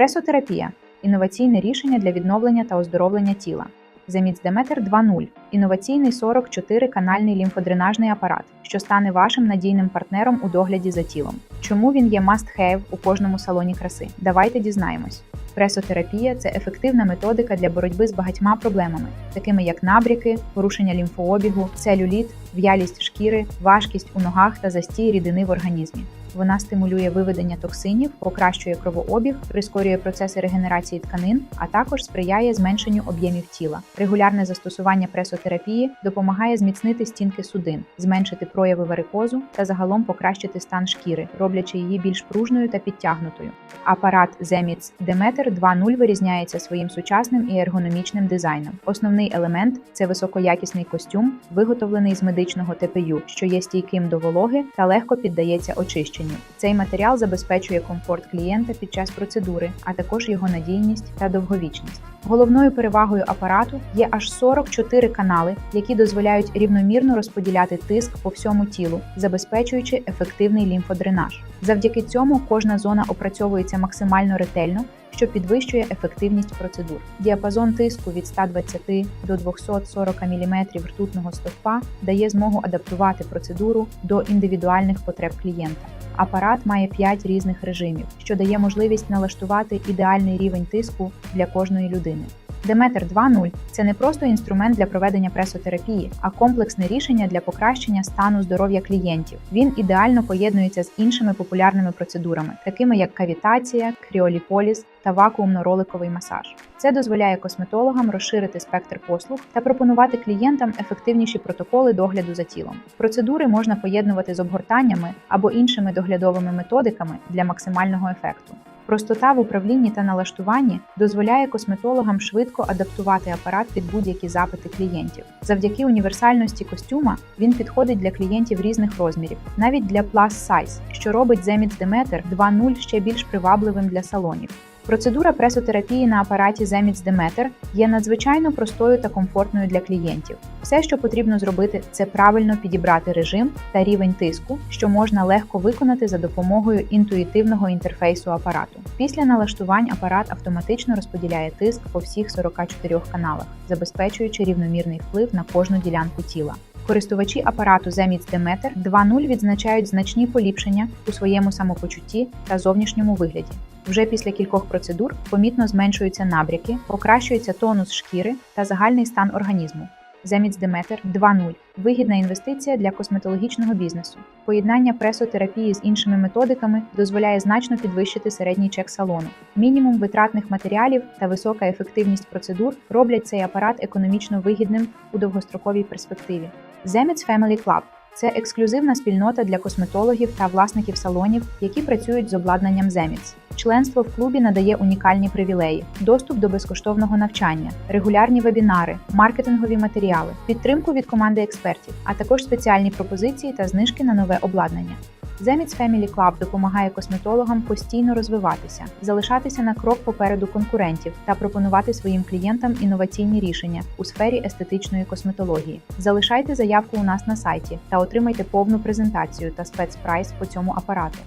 Пресотерапія інноваційне рішення для відновлення та оздоровлення тіла. Замість Demeter 2.0 інноваційний 44-канальний лімфодренажний апарат, що стане вашим надійним партнером у догляді за тілом. Чому він є must-have у кожному салоні краси? Давайте дізнаємось. Пресотерапія це ефективна методика для боротьби з багатьма проблемами, такими як набряки, порушення лімфообігу, целюліт, в'ялість шкіри, важкість у ногах та застій рідини в організмі. Вона стимулює виведення токсинів, покращує кровообіг, прискорює процеси регенерації тканин, а також сприяє зменшенню об'ємів тіла. Регулярне застосування пресотерапії допомагає зміцнити стінки судин, зменшити прояви варикозу та загалом покращити стан шкіри, роблячи її більш пружною та підтягнутою. Апарат Zemits Demeter 2.0 вирізняється своїм сучасним і ергономічним дизайном. Основний елемент це високоякісний костюм, виготовлений з медичного ТПЮ, що є стійким до вологи та легко піддається очищенню. Цей матеріал забезпечує комфорт клієнта під час процедури, а також його надійність та довговічність. Головною перевагою апарату є аж 44 канали, які дозволяють рівномірно розподіляти тиск по всьому тілу, забезпечуючи ефективний лімфодренаж. Завдяки цьому кожна зона опрацьовується максимально ретельно, що підвищує ефективність процедур. Діапазон тиску від 120 до 240 мм ртутного стовпа дає змогу адаптувати процедуру до індивідуальних потреб клієнта. Апарат має 5 різних режимів, що дає можливість налаштувати ідеальний рівень тиску для кожної людини. Demeter 2.0 – це не просто інструмент для проведення пресотерапії, а комплексне рішення для покращення стану здоров'я клієнтів. Він ідеально поєднується з іншими популярними процедурами, такими як кавітація, кріоліполіз та вакуумно-роликовий масаж. Це дозволяє косметологам розширити спектр послуг та пропонувати клієнтам ефективніші протоколи догляду за тілом. Процедури можна поєднувати з обгортаннями або іншими доглядовими методиками для максимального ефекту. Простота в управлінні та налаштуванні дозволяє косметологам швидко адаптувати апарат під будь-які запити клієнтів. Завдяки універсальності костюма він підходить для клієнтів різних розмірів, навіть для Plus Size, що робить Zemits Demeter 2.0 ще більш привабливим для салонів. Процедура пресотерапії на апараті Zemits Demeter є надзвичайно простою та комфортною для клієнтів. Все, що потрібно зробити, це правильно підібрати режим та рівень тиску, що можна легко виконати за допомогою інтуїтивного інтерфейсу апарату. Після налаштувань апарат автоматично розподіляє тиск по всіх 44 каналах, забезпечуючи рівномірний вплив на кожну ділянку тіла. Користувачі апарату Zemits Demeter 2.0 відзначають значні поліпшення у своєму самопочутті та зовнішньому вигляді. Вже після кількох процедур помітно зменшуються набряки, покращується тонус шкіри та загальний стан організму. Zemits Demeter 2.0 – вигідна інвестиція для косметологічного бізнесу. Поєднання пресотерапії з іншими методиками дозволяє значно підвищити середній чек салону. Мінімум витратних матеріалів та висока ефективність процедур роблять цей апарат економічно вигідним у довгостроковій перспективі. Zemits Family Club це ексклюзивна спільнота для косметологів та власників салонів, які працюють з обладнанням Zemits. Членство в клубі надає унікальні привілеї: доступ до безкоштовного навчання, регулярні вебінари, маркетингові матеріали, підтримку від команди експертів, а також спеціальні пропозиції та знижки на нове обладнання. Zemits Family Club допомагає косметологам постійно розвиватися, залишатися на крок попереду конкурентів та пропонувати своїм клієнтам інноваційні рішення у сфері естетичної косметології. Залишайте заявку у нас на сайті та отримайте повну презентацію та спецпрайс по цьому апарату.